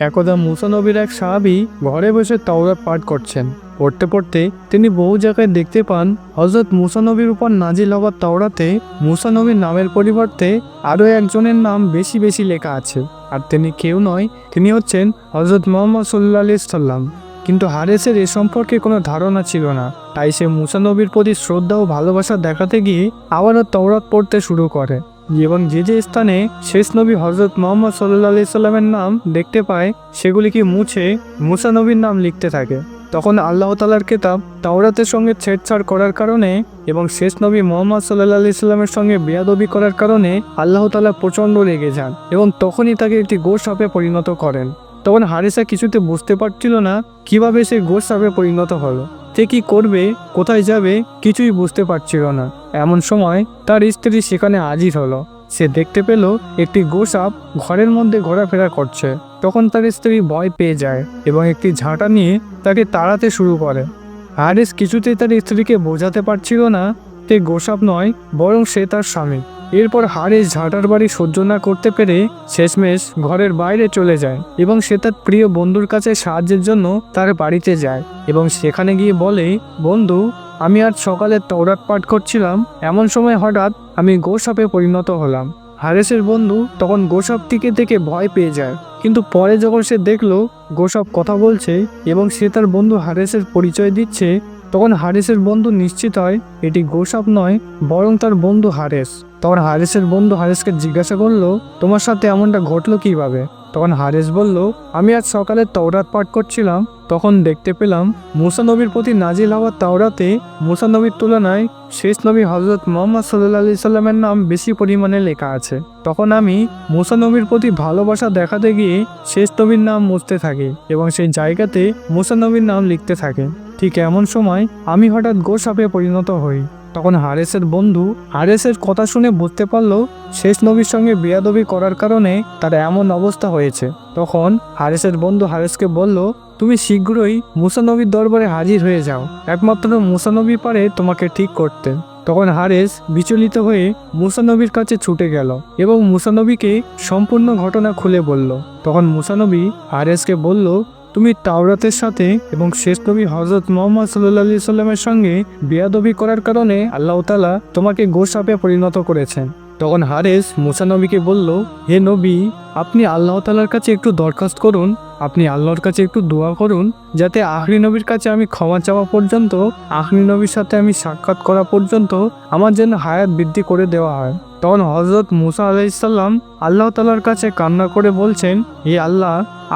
একদা মুসানবীর এক সাহাবি ঘরে বসে তাওরাত পাঠ করছেন। পড়তে পড়তে তিনি বহু জায়গায় দেখতে পান হজরত মুসানবীর উপর নাজিল হওয়ার তাওরাতে মুসানবীর নামের পরিবর্তে আরও একজনের নাম বেশি বেশি লেখা আছে। আর তিনি কেউ নয়, তিনি হচ্ছেন হজরত মোহাম্মদ সাল্লা সাল্লাম। কিন্তু হারেসের এ সম্পর্কে কোনো ধারণা ছিল না। তাই সে মুসানবীর প্রতি শ্রদ্ধা ও ভালোবাসা দেখাতে গিয়ে আবারও তওরাত পড়তে শুরু করে। এবং যে যে স্থানে শেষ নবী হজরত মোহাম্মদ সাল্লাহ সাল্লামের নাম দেখতে পায় সেগুলিকে মুছে মুসা নবীর নাম লিখতে থাকে। তখন আল্লাহ তালার কেতাব তাওরাতের সঙ্গে ছেড়ছাড় করার কারণে এবং শেষ নবী মোহাম্মদ সাল্লাহ সাল্লামের সঙ্গে বেয়াদবি করার কারণে আল্লাহ তালা প্রচণ্ড রেগে যান এবং তখনই তাকে একটি গোস সাপে পরিণত করেন। তখন হারিসা কিছুতে বুঝতে পারছিল না কীভাবে সে গোস সাপে পরিণত হলো। সে কি করবে, কোথায় যাবে কিছুই বুঝতে পারছিল না। এমন সময় তার স্ত্রী সেখানে হাজির হলো। সে দেখতে পেল একটি গোসাপ ঘরের মধ্যে ঘোরাফেরা করছে। তখন তার স্ত্রী ভয় পেয়ে যায় এবং একটি ঝাঁটা নিয়ে তাকে তাড়াতে শুরু করে। হারিস কিছুতেই তার স্ত্রীকে বোঝাতে পারছিল না। তে গোসাপ নয়, বরং সে তার স্বামী। এরপর হারিস ঝাঁটার বাড়ি সহ্য না করতে পেরে শেষমেশ ঘরের বাইরে চলে যায় এবং সে তার প্রিয় বন্ধুর কাছে সাহায্যের জন্য তার বাড়িতে যায় এবং সেখানে গিয়ে বলে, বন্ধু, আমি আজ সকালে তৌরাত পাঠ করছিলাম। এমন সময় হঠাৎ আমি গোসাপে পরিণত হলাম। হারেসের বন্ধু তখন গোসাপটিকে দেখে ভয় পেয়ে যায়। কিন্তু পরে যখন সে দেখল, গোসাপ কথা বলছে এবং সে তার বন্ধু হারেসের পরিচয় দিচ্ছে তখন হারিসের বন্ধু নিশ্চিত হয় এটি গোসাপ নয়, বরং তার বন্ধু হারেস। তখন হারিসের বন্ধু হারেসকে জিজ্ঞাসা করল, তোমার সাথে এমনটা ঘটলো কীভাবে? তখন হারেস বলল, আমি আজ সকালে তওরাত পাঠ করছিলাম। তখন দেখতে পেলাম, মুসা নবীর প্রতি নাজিল হওয়া তাওরাতে মুসা নবীর তুলনায় শেষ নবী হজরত মোহাম্মদ সাল্লাহ আলি সাল্লামের নাম বেশি পরিমাণে লেখা আছে। তখন আমি মুসা নবীর প্রতি ভালোবাসা দেখাতে গিয়ে শেষ নবীর নাম মুছতে থাকি এবং সেই জায়গাতে মুসা নবীর নাম লিখতে থাকে। ঠিক এমন সময় আমি হঠাৎ গোসাপে পরিণত হই। তখন হারেসের বন্ধু হারেসের কথা শুনে বুঝতে পারল শেষ নবীর সঙ্গে বেয়াদবি করার কারণে তার এমন অবস্থা হয়েছে। তখন হারেসের বন্ধু হারেসকে বলল, তুমি শীঘ্রই মুসানবীর দরবারে হাজির হয়ে যাও। একমাত্র মুসানবী পারে তোমাকে ঠিক করতে। তখন হারেস বিচলিত হয়ে মুসানবীর কাছে ছুটে গেল এবং মুসানবীকে সম্পূর্ণ ঘটনা খুলে বলল। তখন মুসানবী হারেসকে বলল তুমি তাওরাতের সাথে এবং শেষ নবী হজরত মোহাম্মদ সাল্লি সাল্লামের সঙ্গে বিয়াদবি করার কারণে আল্লাহ তালা তোমাকে গোসাপে পরিণত করেছেন। তখন হারেস মুসানবীকে বলল, হে নবী, আপনি আল্লাহ তালার কাছে একটু দরখাস্ত করুন আপনি আল্লাহর কাছে একটু দোয়া করুন, যাতে আহরি নবীর কাছে আমি ক্ষমা চাওয়া পর্যন্ত আহরি নবীর সাথে আমি সাক্ষাৎ করা পর্যন্ত আমার যেন হায়াত বৃদ্ধি করে দেওয়া হয়। তখন হজরত মুসা আলাইসাল্লাম আল্লাহ তালার কাছে কান্না করে বলছেন, হে আল্লাহ,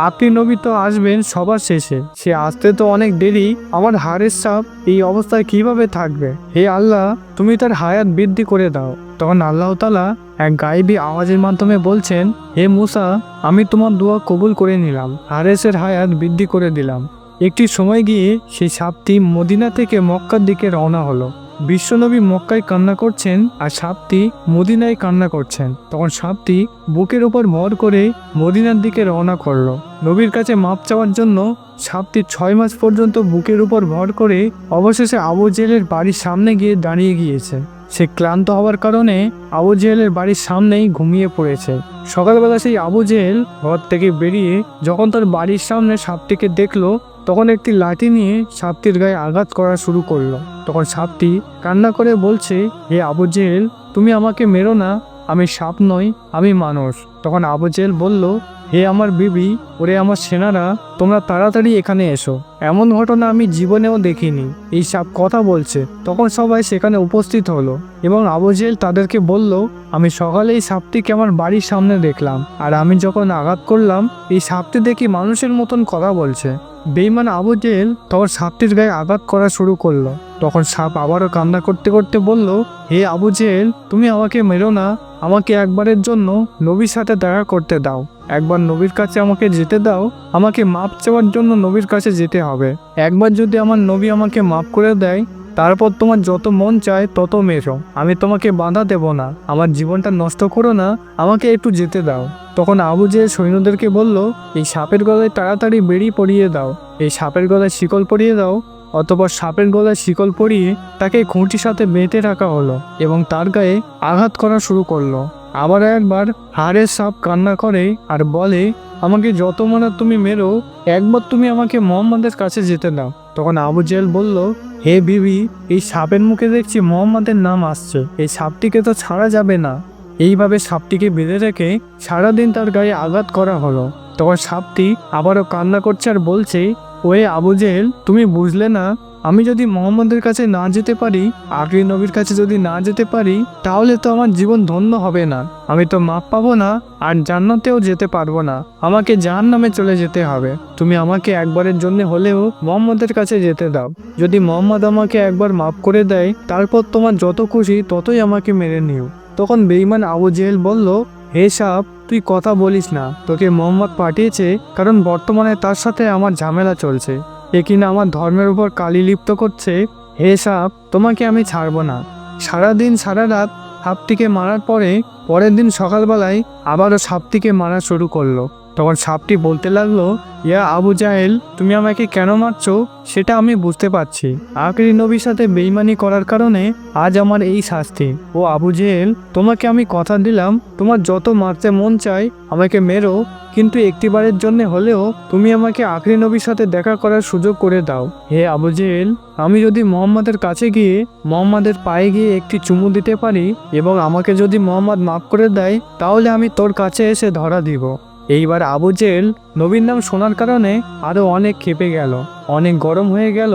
আপনি নবী তো আসবেন সবার শেষে। সে আসতে তো অনেক দেরি, আমার হারের সাপ এই অবস্থায় কীভাবে থাকবে? হে আল্লাহ, তুমি তার হায়াত বৃদ্ধি করে দাও। তখন আল্লাহ তালা এক গায়েবী আওয়াজের মাধ্যমে বলছেন, হে মুসা, আমি তোমার দোয়া কবুল করে নিলাম, হারেসের হায়াত বৃদ্ধি করে দিলাম। একটি সময় গিয়ে সেই সাপটি মদিনা থেকে মক্কার দিকে রওনা হলো। বিশ্বনবী মক্কায় কান্না করছেন আর সাপটি মদিনায় কান্না করছেন। তখন সাপটি বুকের ওপর ভর করে মদিনার দিকে রওনা করল। নবীর কাছে মাপ চাওয়ার জন্য সাপটি ছয় মাস পর্যন্ত বুকের উপর ভর করে অবশেষে আবু জেলের বাড়ির সামনে গিয়ে দাঁড়িয়ে গিয়েছে। সে ক্লান্ত হওয়ার কারণে আবু জেহেলের বাড়ির সামনেই ঘুমিয়ে পড়েছে। সকালবেলা সেই আবু জেহেল ঘর থেকে বেরিয়ে যখন তার বাড়ির সামনে সাপটিকে দেখল, তখন একটি লাঠি নিয়ে সাপটির গায়ে আঘাত করা শুরু করল। তখন সাপটি কান্না করে বলছে, হে আবু জেহেল, তুমি আমাকে মেরো না, আমি সাপ নই, আমি মানুষ। তখন আবু জেহেল বলল হে আমার বিবি, ওরে আমার সেনারা, তোমরা তাড়াতাড়ি এখানে এসো। এমন ঘটনা আমি জীবনেও দেখিনি। এই সাপ কথা বলছে। তখন সবাই সেখানে উপস্থিত হলো এবং আবু জেহেল তাদেরকে বলল, আমি সকালে এই সাপটিকে আমার বাড়ির সামনে দেখলাম। আর আমি যখন আঘাত করলাম, এই সাপটি দেখি মানুষের মতন কথা বলছে। বেইমান আবু জেহেল তখন সাপটির গায়ে আঘাত করা শুরু করল। তখন সাপ আবারও কান্না করতে করতে বলল, হে আবু জেহেল তুমি আমাকে মেরো না। আমাকে একবারের জন্য নবীর সাথে দেখা করতে দাও। একবার নবীর কাছে আমাকে যেতে দাও, আমাকে মাপ চাওয়ার জন্য নবীর কাছে যেতে হবে। একবার যদি আমার নবী আমাকে মাপ করে দেয়, তারপর তোমার যত মন চায় তত মেরো। আমি তোমাকে বাধা দেব না। আমার জীবনটা নষ্ট করো না। আমাকে একটু যেতে দাও। তখন আবু যে সৈন্যদেরকে বলল, এই সাপের গলায় তাড়াতাড়ি বেড়ি পরিয়ে দাও। এই সাপের গলায় শিকল পরিয়ে দাও। অতপর সাপের গলায় শিকল পরিয়ে তাকে খুঁটির সাথে বেঁধে রাখা হলো এবং তার গায়ে আঘাত করা শুরু করল। আবার একবার হাড়ের সাপ কান্না করে আর বলে, আমাকে যত মনে তুমি মেরো, একবার তুমি আমাকে মোহাম্মদের কাছে যেতে দাও। তখন আবু জেল বলল, হে বিবি, এই সাপের মুখে দেখছি মোহাম্মদের নাম আসছে। এই সাপটিকে তো ছাড়া যাবে না। এইভাবে সাপটিকে বেঁধে রেখে সারাদিন তার গায়ে আঘাত করা হলো। তখন সাপটি আবারও কান্না করছে আর বলছে ওয়ে আবু জেহেল, তুমি বুঝলে না আমি যদি মোহাম্মদের কাছে না যেতে পারি আখরি নবীর কাছে যদি না যেতে পারি, তাহলে তো আমার জীবন ধন্য হবে না। আমি তো মাপ পাবো না, আর জান্নাতেও যেতে পারব না। আমাকে জাহান নামে চলে যেতে হবে। তুমি আমাকে একবারের জন্য হলেও মোহাম্মদের কাছে যেতে দাও। যদি মোহাম্মদ আমাকে একবার মাফ করে দেয়, তারপর তোমার যত খুশি ততই আমাকে মেরে নিও। তখন বেইমান আবু জেহেল বলল, হে সাপ, তুই কথা বলিস না। তোকে মোহাম্মদ পাঠিয়েছে কারণ বর্তমানে তার সাথে আমার ঝামেলা চলছে। এ কিনা আমার ধর্মের উপর কালি লিপ্ত করছে? হে সাপ, তোমাকে আমি ছাড়বো না। সারাদিন সারা রাত সাপটিকে মারার পরে পরের দিন সকালবেলায় আবারও সাপটিকে মারা শুরু করল। তখন সাপটি বলতে লাগল, ইয়া আবু জাহেল, তুমি আমাকে কেন মারছো? সেটা আমি বুঝতে পারছি। আখরি নবীর সাথে বেইমানি করার কারণে আজ আমার এই শাস্তি। ও আবু জেহেল, তোমাকে আমি কথা দিলাম, তোমার যত মারতে মন চায় আমাকে মেরো, কিন্তু একটিবারের জন্য হলেও তুমি আমাকে আখরি নবীর সাথে দেখা করার সুযোগ করে দাও। হে আবু জেহেল, আমি যদি মোহাম্মদের কাছে গিয়ে মোহাম্মদের পায়ে গিয়ে একটি চুমু দিতে পারি এবং আমাকে যদি মোহাম্মদ মাফ করে দেয়, তাহলে আমি তোর কাছে এসে ধরা দিব। এইবার আবু জেল নবীর নাম শোনার কারণে আরও অনেক খেপে গেল। অনেক গরম হয়ে গেল।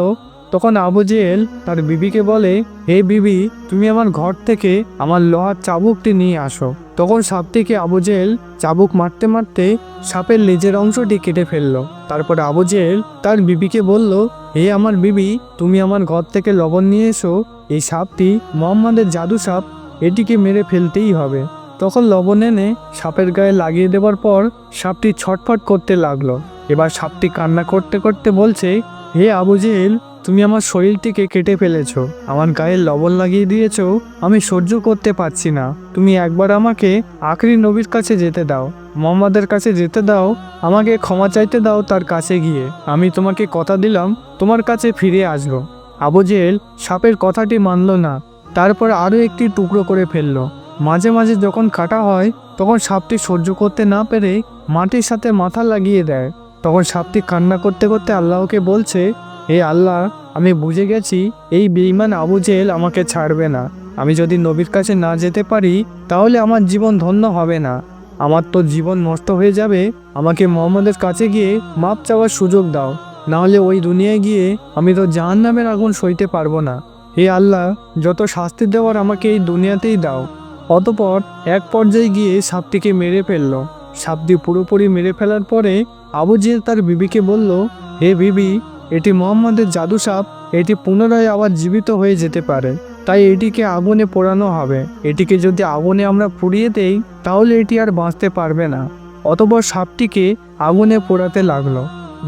তখন আবু জেল তার বিবিকে বলে, হে বিবি, তুমি আমার ঘর থেকে আমার লোহার চাবুকটি নিয়ে আসো। তখন সাপ থেকে আবু জেল চাবুক মারতে মারতে সাপের লেজের অংশটি কেটে ফেলল। তারপর আবু জেল তার বিবিকে বলল, হে আমার বিবি, তুমি আমার ঘর থেকে লবণ নিয়ে এসো। এই সাপটি মোহাম্মদের জাদু সাপ এটিকে মেরে ফেলতেই হবে। তখন লবণ এনে সাপের গায়ে লাগিয়ে দেওয়ার পর সাপটি ছটফট করতে লাগল। এবার সাপটি কান্না করতে করতে বলছে, হে আবু জেহেল, তুমি আমার শরীরটিকে কেটে ফেলেছ। আমার গায়ে লবণ লাগিয়ে দিয়েছ, আমি সহ্য করতে পারছি না। তুমি একবার আমাকে আখরি নবীর কাছে যেতে দাও। মোহাম্মদের কাছে যেতে দাও। আমাকে ক্ষমা চাইতে দাও তার কাছে গিয়ে। আমি তোমাকে কথা দিলাম, তোমার কাছে ফিরে আসব। আবু জেহেল সাপের কথাটি মানল না। তারপর আরও একটি টুকরো করে ফেলল। মাঝে মাঝে যখন কাটা হয়, তখন সাপটি সহ্য করতে না পেরে মাটির সাথে মাথা লাগিয়ে দেয়। তখন সাপটি কান্না করতে করতে আল্লাহকে বলছে, হে আল্লাহ, আমি বুঝে গেছি এই বেইমান আবু জেল আমাকে ছাড়বে না। আমি যদি নবীর কাছে না যেতে পারি, তাহলে আমার জীবন ধন্য হবে না। আমার তো জীবন নষ্ট হয়ে যাবে। আমাকে মোহাম্মদের কাছে গিয়ে মাপ চাওয়ার সুযোগ দাও। নাহলে ওই দুনিয়ায় গিয়ে আমি তো জাহান্নামের আগুন সইতে পারব না। হে আল্লাহ, যত শাস্তি দেওয়ার আমাকে এই দুনিয়াতেই দাও। অতপর এক পর্যায়ে গিয়ে সাপটিকে মেরে ফেলল। সাপটি পুরোপুরি মেরে ফেলার পরে আবু জেল তার বিবিকে বলল, হে বিবি, এটি মোহাম্মদের জাদু সাপ। এটি পুনরায় আবার জীবিত হয়ে যেতে পারে। তাই এটিকে আগুনে পোড়ানো হবে। এটিকে যদি আগুনে আমরা পুড়িয়ে দেই, তাহলে এটি আর বাঁচতে পারবে না। অতপর সাপটিকে আগুনে পোড়াতে লাগল।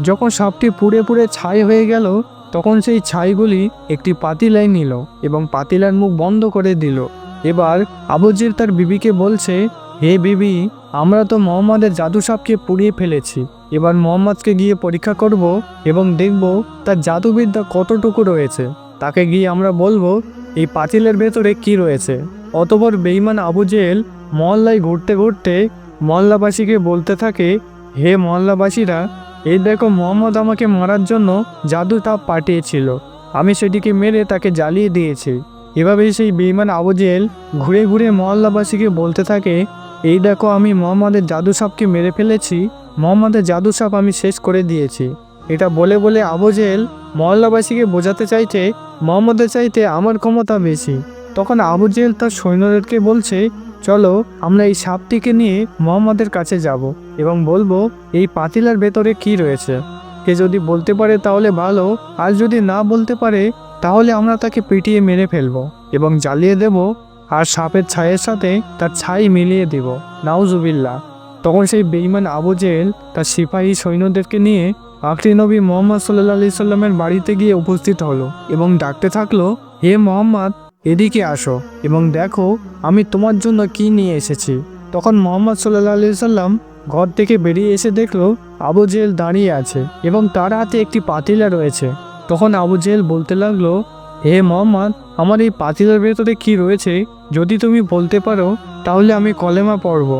যখন সাপটি পুড়ে পুড়ে ছাই হয়ে গেল তখন সেই ছাইগুলি একটি পাতিলায় নিল এবং পাতিলার মুখ বন্ধ করে দিল। এবার আবুজির তার বিবিকে বলছে, হে বিবি, আমরা তো মোহাম্মদের জাদু সাপকে পুড়িয়ে ফেলেছি। এবার মোহাম্মদকে গিয়ে পরীক্ষা করব এবং দেখব তার জাদুবিদ্যা কতটুকু রয়েছে। তাকে গিয়ে আমরা বলব, এই পাতিলের ভেতরে কি রয়েছে? অতপর বেইমান আবু জেল মহল্লায় ঘুরতে ঘুরতে মহল্লাবাসীকে বলতে থাকে, হে মহল্লাবাসীরা এই দেখো, মোহাম্মদ আমাকে মারার জন্য জাদু তাপ পাঠিয়েছিল। আমি সেটিকে মেরে তাকে জ্বালিয়ে দিয়েছি। এভাবে সেই বেইমান আবু জেল ঘুরে ঘুরে মহল্লাবাসীকে বলতে থাকে, এই দেখো, আমি মোহাম্মদের জাদু সাপকে মেরে ফেলেছি। মোহাম্মদের জাদু সাপ আমি শেষ করে দিয়েছি। এটা বলে বলে আবু জেল মহল্লাবাসীকে বোঝাতে চাইছে, মোহাম্মদের চাইতে আমার ক্ষমতা বেশি। তখন আবু জেল তার সৈন্যদেরকে বলছে চলো, আমরা এই সাপটিকে নিয়ে মোহাম্মদের কাছে যাব এবং বলব, এই পাতিলার ভেতরে কি রয়েছে? কে যদি বলতে পারে তাহলে ভালো, আর যদি না বলতে পারে, তাহলে আমরা তাকে পিটিয়ে মেরে ফেলব এবং জ্বালিয়ে দেব আর সাপের ছায়ের সাথে তার ছাই মিলিয়ে দিব। নাউজুবিল্লা তখন সেই বেইমান আবু জেল তার সিপাহী সৈন্যদেরকে নিয়ে আখরি নবী মোহাম্মদ সাল্লা সাল্লামের বাড়িতে গিয়ে উপস্থিত হলো এবং ডাকতে থাকল, হে মোহাম্মদ এদিকে আসো এবং দেখো আমি তোমার জন্য কি নিয়ে এসেছি। তখন মোহাম্মদ সাল্লাহ আলি সাল্লাম ঘর থেকে বেরিয়ে এসে দেখল আবু জেল দাঁড়িয়ে আছে এবং তার হাতে একটি পাতিলা রয়েছে। তখন আবু জেল বলতে লাগল, হে মোহাম্মদ, আমার এই পাতিলার ভেতরে কি রয়েছে? যদি তুমি বলতে পারো, তাহলে আমি কলেমা পড়ব।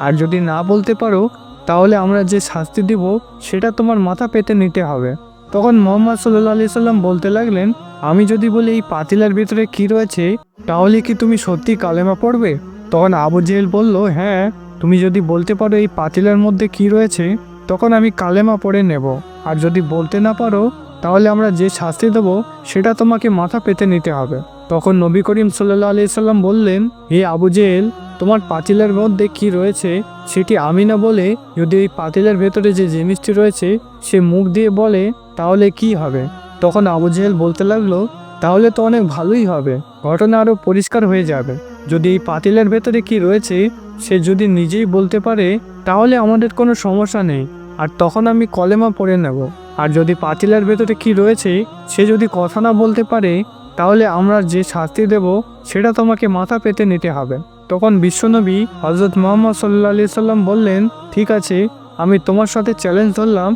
আর যদি না বলতে পারো, তাহলে আমরা যে শাস্তি দিব, সেটা তোমার মাথা পেতে নিতে হবে। তখন মোহাম্মদ সাল্লাহ আলি সাল্লাম বলতে লাগলেন, আমি যদি বলি এই পাতিলার ভিতরে কি রয়েছে, তাহলে কি তুমি সত্যি কালেমা পড়বে? তখন আবু জেহেল বলল হ্যাঁ তুমি যদি বলতে পারো এই পাতিলার মধ্যে কি রয়েছে, তখন আমি কালেমা পড়ে নেব। আর যদি বলতে না পারো, তাহলে আমরা যে শাস্তি দেব, সেটা তোমাকে মাথা পেতে নিতে হবে। তখন নবী করিম সাল্লাহ আলি সাল্লাম বললেন, হে আবু জেহেল তোমার পাতিলের মধ্যে কি রয়েছে, সেটি আমি না বলে, যদি এই পাতিলের ভেতরে যে জিনিসটি রয়েছে, সে মুখ দিয়ে বলে, তাহলে কি হবে? তখন আবু জেহেল বলতে লাগল, তাহলে তো অনেক ভালোই হবে, ঘটনা আরও পরিষ্কার হয়ে যাবে। যদি এই পাতিলের ভেতরে কি রয়েছে, সে যদি নিজেই বলতে পারে, তাহলে আমাদের কোনো সমস্যা নেই। আর তখন আমি কলেমা পড়ে নেব। আর যদি পাতিলের ভেতরে কি রয়েছে, সে যদি কথা না বলতে পারে, তাহলে আমরা যে শাস্তি দেব, সেটা তোমাকে মাথা পেতে নিতে হবে। তখন বিশ্বনবী হজরত মোহাম্মদ সাল্লা সাল্লাম বললেন, ঠিক আছে, আমি তোমার সাথে চ্যালেঞ্জ ধরলাম।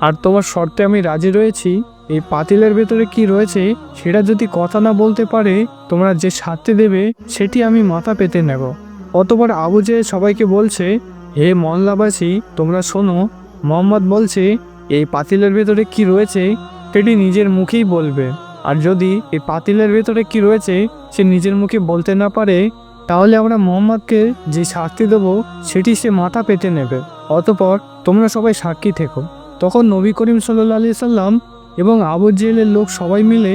আর তোমার শর্তে আমি রাজি রয়েছি। এই পাতিলের ভেতরে কি রয়েছে, সেটা যদি কথা না বলতে পারে, তোমরা যে শাস্তি দেবে, সেটি আমি মাথা পেতে নেব। অতবার আবু যে সবাইকে বলছে, হে মহল্লাবাসী, তোমরা শোনো। মোহাম্মদ বলছে, এই পাতিলের ভেতরে কি রয়েছে, সেটি নিজের মুখেই বলবে। আর যদি এই পাতিলের ভেতরে কি রয়েছে, সে নিজের মুখে বলতে না পারে তাহলে আমরা মোহাম্মদকে যে শাস্তি দেবো, সেটি সে মাথা পেতে নেবে। অতপর তোমরা সবাই সাক্ষী থেকো। তখন নবী করিম সাল্লা আলি সাল্লাম এবং আবু জেলের লোক সবাই মিলে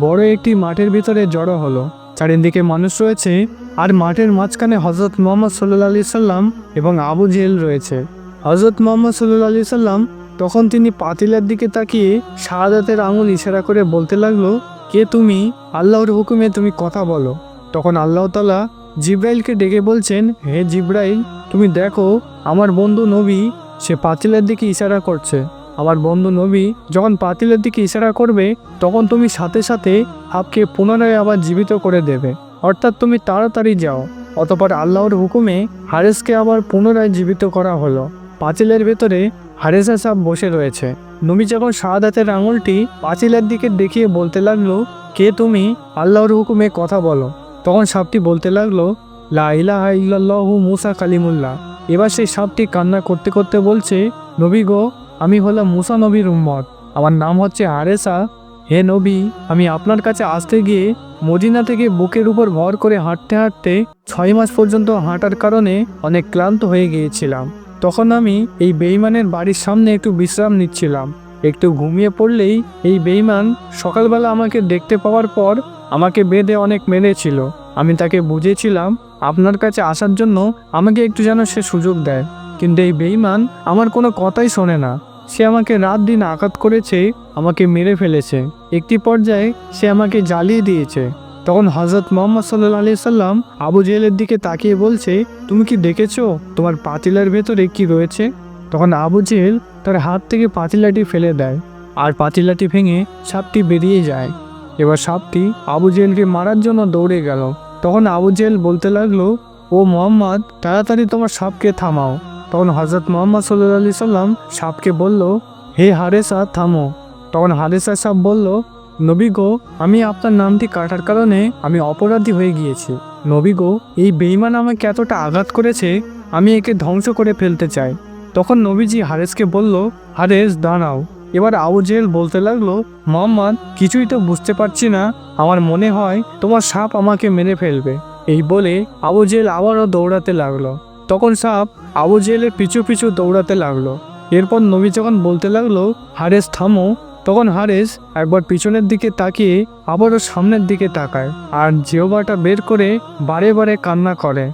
বড় একটি মাঠের ভিতরে জড়ো হলো। চারিদিকে মানুষ রয়েছে আর মাঠের মাঝখানে হজরত মোহাম্মদ সাল্লা আলি সাল্লাম এবং আবু জেল রয়েছে। হজরত মোহাম্মদ সাল্লা আলি সাল্লাম তখন তিনি পাতিলের দিকে তাকিয়ে শাহাদাতের আঙুল ইশারা করে বলতে লাগল, কে তুমি? আল্লাহর হুকুমে তুমি কথা বলো। তখন আল্লাহ তালা জিব্রাইলকে ডেকে বলছেন, হে জিব্রাইল, তুমি দেখো, আমার বন্ধু নবী, সে পাতিলের দিকে ইশারা করছে। আমার বন্ধু নবী যখন পাতিলের দিকে ইশারা করবে, তখন তুমি সাথে সাথে হাবকে পুনরায় আবার জীবিত করে দেবে। অর্থাৎ তুমি তাড়াতাড়ি যাও। অতপর আল্লাহর হুকুমে হারেসকে আবার পুনরায় জীবিত করা হলো। পাঁচিলের ভেতরে হারেসা সাহ বসে রয়েছে। নবী যখন শাহাদাতের আঙুলটি পাঁচিলের দিকে দেখিয়ে বলতে লাগল, কে তুমি? আল্লাহর হুকুমে কথা বলো। তখন সাপটি বলতে লাগল, লা ইলাহা ইল্লাল্লাহু মুসা কালিমুল্লাহ। এবার সেই সাপটি কান্না করতে করতে বলছে, নবী গো, আমি হলাম মুসা নবীর উম্মত। আমার নাম হচ্ছে আরেসা। হে নবী, আমি আপনার কাছে আসতে গিয়ে মদিনা থেকে বুকের উপর ভর করে হাঁটতে হাঁটতে ছয় মাস পর্যন্ত হাঁটার কারণে অনেক ক্লান্ত হয়ে গিয়েছিলাম। তখন আমি এই বেইমানের বাড়ির সামনে একটু বিশ্রাম নিচ্ছিলাম। একটু ঘুমিয়ে পড়লেই এই বেইমান সকালবেলা আমাকে দেখতে পাওয়ার পর আমাকে বেঁধে অনেক মেরেছিল। আমি তাকে বুঝেছিলাম, আপনার কাছে আসার জন্য আমাকে একটু যেন সে সুযোগ দেয়। কিন্তু এই বেইমান আমার কোনো কথাই শোনে না। সে আমাকে রাত দিন আঘাত করেছে, আমাকে মেরে ফেলেছে। একটি পর্যায়ে সে আমাকে জ্বালিয়ে দিয়েছে। তখন হজরত মোহাম্মদ সাল্লাহ আলি সাল্লাম আবু জেহেলের দিকে তাকিয়ে বলছে, তুমি কি দেখেছ তোমার পাতিলার ভেতরে কি রয়েছে? তখন আবু জেহেল তার হাত থেকে পাতিলাটি ফেলে দেয়, আর পাতিলাটি ভেঙে সাপটি বেরিয়ে যায়। এবার সাপটি আবু জেহেলকে মারার জন্য দৌড়ে গেল। তখন আবু জেল বলতে লাগল, ও মোহাম্মদ, তাড়াতাড়ি তোমার সাপকে থামাও। তখন হজরত মোহাম্মদ সাল্লাহ আলি সাল্লাম সাপকে বলল, হে হারেসা, থামো। তখন হারেসা সাপ বলল, নবী গো, আমি আপনার নামটি কাটার কারণে আমি অপরাধী হয়ে গিয়েছি। নবী গো, এই বেইমান আমাকে এতটা আঘাত করেছে, আমি একে ধ্বংস করে ফেলতে চাই। তখন নবীজি হারেসকে বলল, হারেস, দাঁড়াও। এবার আবু বলতে লাগল, মোহাম্মদ, কিছুই তো বুঝতে পারছি না। আমার মনে হয় তোমার সাপ আমাকে মেরে ফেলবে। এই বলে আবু জেহেল আবারও দৌড়াতে লাগল। তখন সাপ আবু জেহেলের পিছু পিছু দৌড়াতে লাগল। এরপর নবী যখন বলতে লাগল, হারেস, থামো। তখন হারেস একবার পিছনের দিকে তাকিয়ে আবারও সামনের দিকে তাকায় আর জিওবাটা বের করে বারে বারে কান্না করে।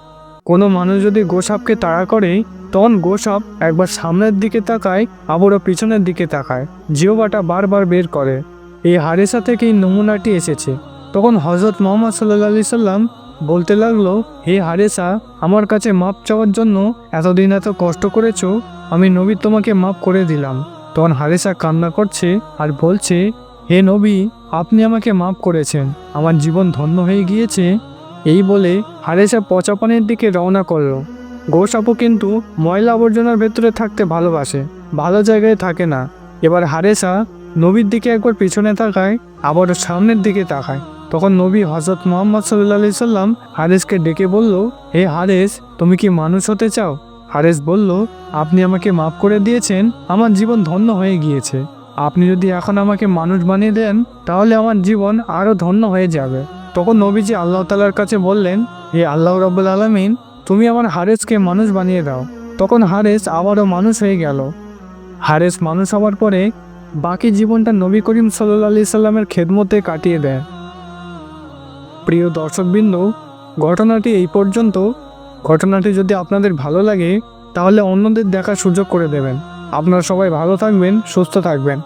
কোনো মানুষ যদি গোসাপকে তাড়া করে তখন গোসাপ একবার সামনের দিকে তাকায়, আবারও পিছনের দিকে তাকায়। জিওবাটা বারবার বের করে। এই হারেসা থেকে এই নমুনাটি এসেছে। তখন হজরত মোহাম্মদ সাল্লা সাল্লাম বলতে লাগল, হে হারেসা, আমার কাছে মাপ চাওয়ার জন্য এতদিন এত কষ্ট করেছ, আমি নবী তোমাকে মাপ করে দিলাম। তখন হারেসা কান্না করছে আর বলছে, হে নবী, আপনি আমাকে মাপ করেছেন, আমার জীবন ধন্য হয়ে গিয়েছে। এই বলে হারেসা পচা পানির দিকে রওনা করল। গোসাপও কিন্তু ময়লা আবর্জনার ভেতরে থাকতে ভালোবাসে, ভালো জায়গায় থাকে না। এবার হারেসা নবীর দিকে একবার পিছনে তাকায়, আবারও সামনের দিকে তাকায়। তখন নবী হজরত মোহাম্মদ সাল্লা সাল্লাম হারেসকে ডেকে বলল, হে হারেস, তুমি কি মানুষ হতে চাও? হারেস বলল, আপনি আমাকে মাফ করে দিয়েছেন, আমার জীবন ধন্য হয়ে গিয়েছে। আপনি যদি এখন আমাকে মানুষ বানিয়ে দেন, তাহলে আমার জীবন আরও ধন্য হয়ে যাবে। তখন নবীজি আল্লাহ তালার কাছে বললেন, হে আল্লাহ রব্বুল আলমিন তুমি আমার হারেসকে মানুষ বানিয়ে দাও। তখন হারেস আবারও মানুষ হয়ে গেল। হারেস মানুষ হওয়ার পরে বাকি জীবনটা নবী করিম সাল্লা সাল্লামের খেদমতে কাটিয়ে দেয়। প্রিয় দর্শকবৃন্দ, ঘটনাটি এই পর্যন্ত। ঘটনাটি যদি আপনাদের ভালো লাগে, তাহলে অন্যদের দেখার সুযোগ করে দেবেন। আপনারা সবাই ভালো থাকবেন, সুস্থ থাকবেন।